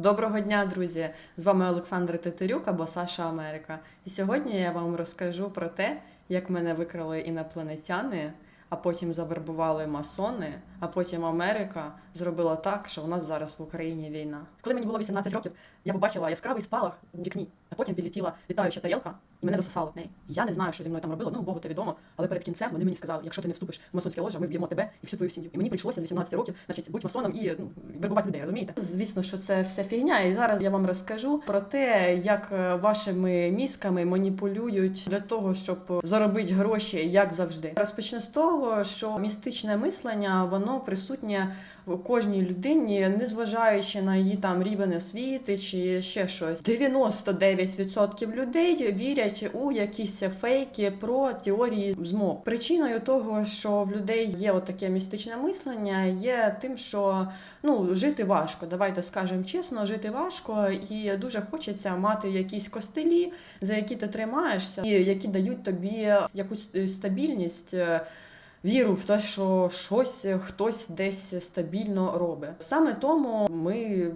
Доброго дня, друзі! З вами Олександр Тетерюк або Саша Америка. І сьогодні я вам розкажу про те, як мене викрали інопланетяни, а потім завербували масони, а потім Америка зробила так, що у нас зараз в Україні війна. Коли мені було 18 років, я побачила яскравий спалах у вікні, а потім підлетіла літаюча тарілка і мене засосало в неї. Я не знаю, що зі мною там робило, ну Богу то відомо. Але перед кінцем вони мені сказали, якщо ти не вступиш в масонське ложе, ми вб'ємо тебе і всю твою сім'ю. І мені прийшлося з 18 років, значить, бути масоном і ну, вербувати людей, розумієте? Звісно, що це вся фігня. І зараз я вам розкажу про те, як е, вашими мізками маніпулюють для того, щоб заробити гроші, як завжди. Розпочну з того, що містичне мислення воно присутнє в кожній людині, незважаючи на її там рівень освіти чи ще щось. 99% людей вірять у якісь фейки про теорії змов. Причиною того, що в людей є отаке містичне мислення, є тим, що ну жити важко. Давайте скажемо чесно, жити важко, і дуже хочеться мати якісь костелі, за які ти тримаєшся, і які дають тобі якусь е, стабільність. Віру в те, що щось хтось десь стабільно робить. Саме тому ми,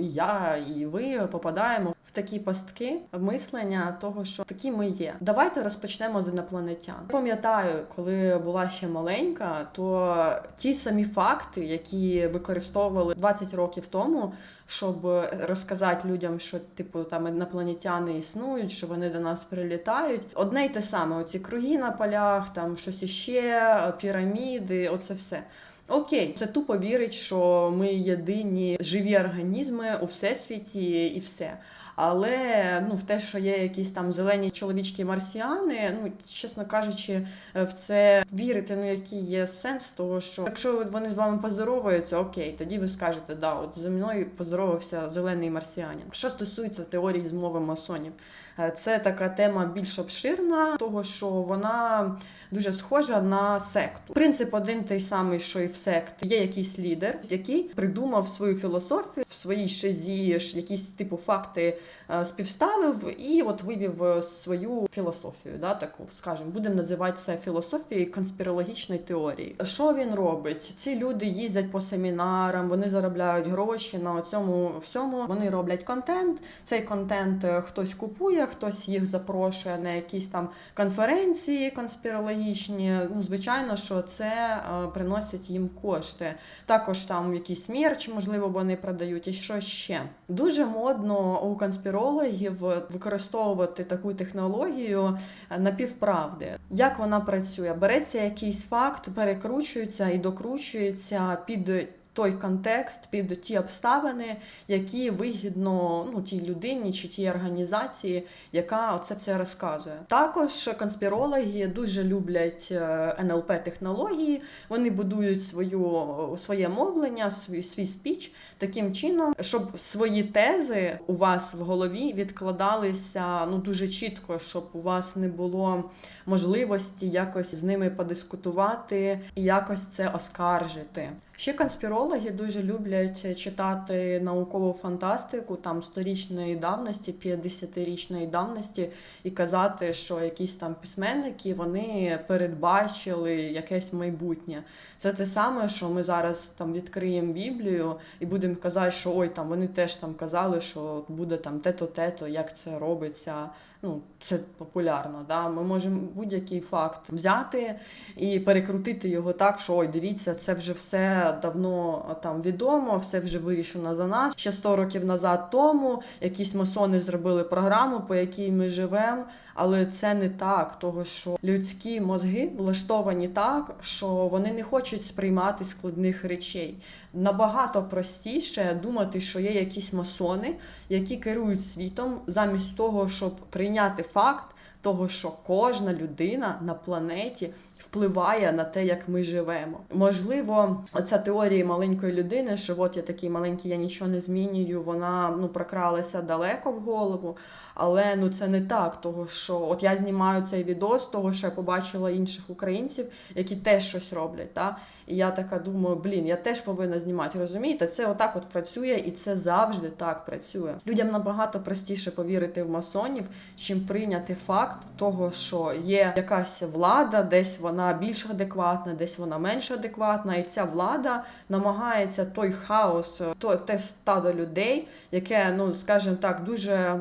я і ви попадаємо в такі пастки мислення того, що такі ми є. Давайте розпочнемо з інопланетян. Пам'ятаю, коли була ще маленька, то ті самі факти, які використовували 20 років тому, щоб розказати людям, що типу там інопланетяни існують, що вони до нас прилітають. Одне й те саме: оці круги на полях, там щось іще, піраміди, оце все. Окей, це тупо вірить, що ми єдині живі організми у всесвіті і все. Але ну в те, що є якісь там зелені чоловічки марсіани, ну чесно кажучи, в це вірити, ну який є сенс того, що якщо вони з вами поздоровуються, окей, тоді ви скажете, да, от зі мною поздоровався зелений марсіанин. Що стосується теорії змови масонів, е, це така тема більш обширна, того що вона дуже схожа на секту. Принцип один той самий, що і в сект. Є якийсь лідер, який придумав свою філософію в своїй шизі, якісь типу факти е, співставив і от вивів е, свою філософію. Да, таку, скажімо, будемо називати це філософією конспірологічної теорії. Що він робить? Ці люди їздять по семінарам, вони заробляють гроші на цьому всьому. Вони роблять контент. Цей контент е, хтось купує, хтось їх запрошує на якісь там конференції конспірологічні. Ну, звичайно, що це е, приносить їм кошти. Також там якийсь мерч, можливо, вони продають, і що ще. Дуже модно у конспірологів використовувати таку технологію е, напівправди. Як вона працює? Береться якийсь факт, перекручується і докручується під. Той контекст під ті обставини, які вигідно ну тій людині чи тій організації, яка це все розказує. Також конспірологи дуже люблять е, НЛП технології. Вони будують свою своє мовлення, свій свій спіч таким чином, щоб свої тези у вас в голові відкладалися ну дуже чітко, щоб у вас не було можливості якось з ними подискутувати і якось це оскаржити. Ще конспірологи дуже люблять читати наукову фантастику там сторічної давності, 50-річної давності, і казати, що якісь там письменники вони передбачили якесь майбутнє. Це те саме, що ми зараз там відкриємо Біблію і будемо казати, що ой, там вони теж там казали, що буде там те-то, те-то, як це робиться. Ну, це популярно. Да? Ми можемо будь-який факт взяти і перекрутити його так, що ой, дивіться, це вже все давно там відомо, все вже вирішено за нас. Ще 100 років назад тому якісь масони зробили програму, по якій ми живемо. Але це не так, того що людські мозги влаштовані так, що вони не хочуть сприймати складних речей. Набагато простіше думати, що є якісь масони, які керують світом, замість того, щоб прийняти факт того, що кожна людина на планеті впливає на те, як ми живемо. Можливо, оця теорія маленької людини, що от я такий маленький, я нічого не змінюю, вона ну прокралася далеко в голову. Але ну це не так, того що от я знімаю цей відос, того що я побачила інших українців, які теж щось роблять. Та? І я така думаю, блін, я теж повинна знімати. Розумієте, це отак от працює, і це завжди так працює. Людям набагато простіше повірити в масонів, чим прийняти факт того, що є якась влада, десь вона більш адекватна, десь вона менш адекватна, і ця влада намагається той хаос, то те стадо людей, яке, ну скажімо так, дуже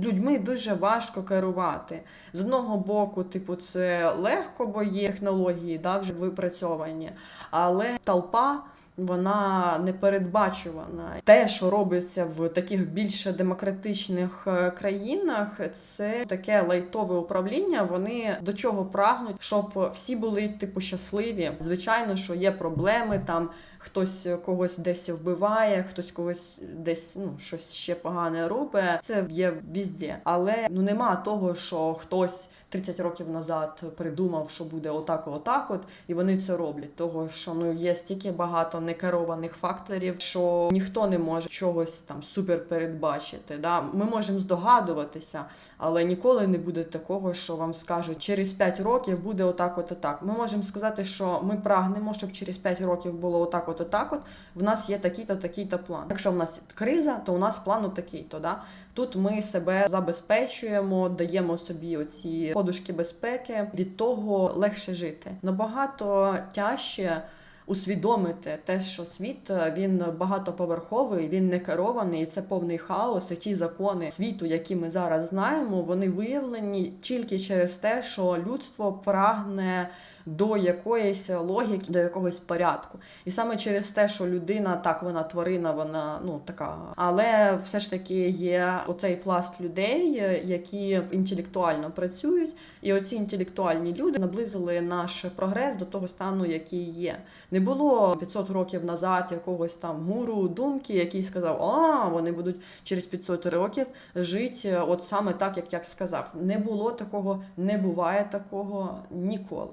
людьми дуже важко керувати. З одного боку, типу, це легко, бо є технології, да, вже випрацьовані, але толпа. Вона непередбачувана. Те, що робиться в таких більш демократичних е, країнах, це таке лайтове управління. Вони до чого прагнуть, щоб всі були типу щасливі. Звичайно, що є проблеми там. Хтось когось десь вбиває, хтось когось десь ну щось ще погане робить. Це є візде. Але ну нема того, що хтось 30 років назад придумав, що буде отак, отак, от і вони це роблять. Того що ну є стільки багато некерованих факторів, що ніхто не може чогось там супер передбачити. Да? Ми можемо здогадуватися, але ніколи не буде такого, що вам скажуть, через 5 років буде отак, от отак. Ми можемо сказати, що ми прагнемо, щоб через 5 років було отак, от отак. От в нас є такий-то, такий-то план. Якщо в нас криза, то у нас план такий-то. Да? Тут ми себе забезпечуємо, даємо собі оці подушки безпеки. Від того легше жити. Набагато тяжче усвідомити те, що світ е, він багатоповерховий, він не керований, і це повний хаос. І ті закони світу, які ми зараз знаємо, вони виявлені тільки через те, що людство прагне до якоїсь логіки, до якогось порядку. І саме через те, що людина так, вона тварина, вона ну така. Але все ж таки є оцей пласт людей, е, які інтелектуально працюють, і оці інтелектуальні люди наблизили наш прогрес до того стану, який є. Не було 500 років назад якогось там гуру думки, який сказав, а вони будуть через 500 років жити от саме так, як я сказав. Не було такого, не буває такого ніколи.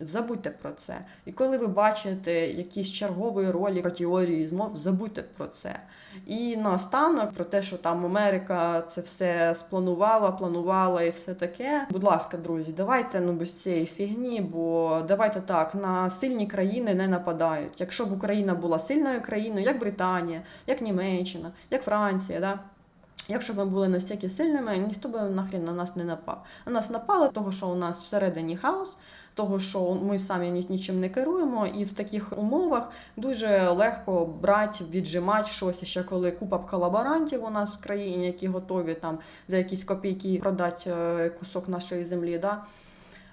Забудьте про це. І коли ви бачите якийсь черговий ролик про теорії змов, забудьте про це. І наостанок про те, що там Америка це все спланувала, планувала і все таке. Будь ласка, друзі, давайте ну без цієї фігні, бо давайте так, на сильні країни не нападають. Якщо б Україна була сильною країною, як Британія, як Німеччина, як Франція, да. Якщо б ми були настільки сильними, ніхто б нахрін на нас не напав. На нас напали, того що у нас всередині хаос, того що ми самі нічим не керуємо, і в таких умовах дуже легко брати, віджимати щось. Ще коли купа колаборантів у нас в країні, які готові там за якісь копійки продати е, кусок нашої землі. Да?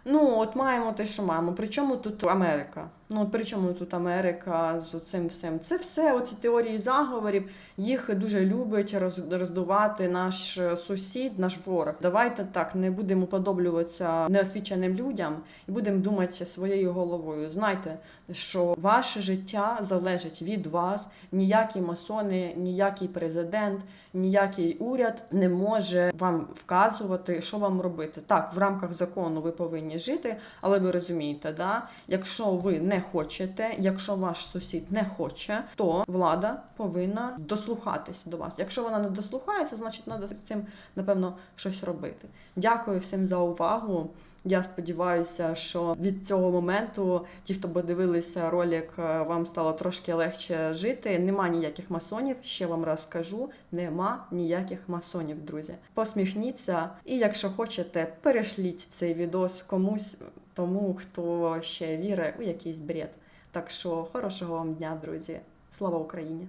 Ну, от маємо те, що маємо. Причому тут Америка? Ну, при чому тут Америка з цим всім? Це все, оці теорії заговорів, їх дуже любить роздувати наш сусід, наш ворог. Давайте так не будемо подоблюватися неосвіченим людям і будемо думати своєю головою. Знайте, що ваше життя залежить від вас. Ніякі масони, ніякий президент, ніякий уряд не може вам вказувати, що вам робити. Так, в рамках закону ви повинні жити, але ви розумієте, да? якщо ви не хочете, якщо ваш сусід не хоче, то влада повинна дослухатись до вас. Якщо вона не дослухається, значить треба з цим напевно щось робити. Дякую всім за увагу. Я сподіваюся, що від цього моменту ті, хто подивилися ролик, е, вам стало трошки легше жити. Нема ніяких масонів. Ще вам раз скажу: нема ніяких масонів, друзі. Посміхніться, і якщо хочете, перешліть цей відос комусь, тому хто ще вірить у якийсь бред. Так що хорошого вам дня, друзі! Слава Україні!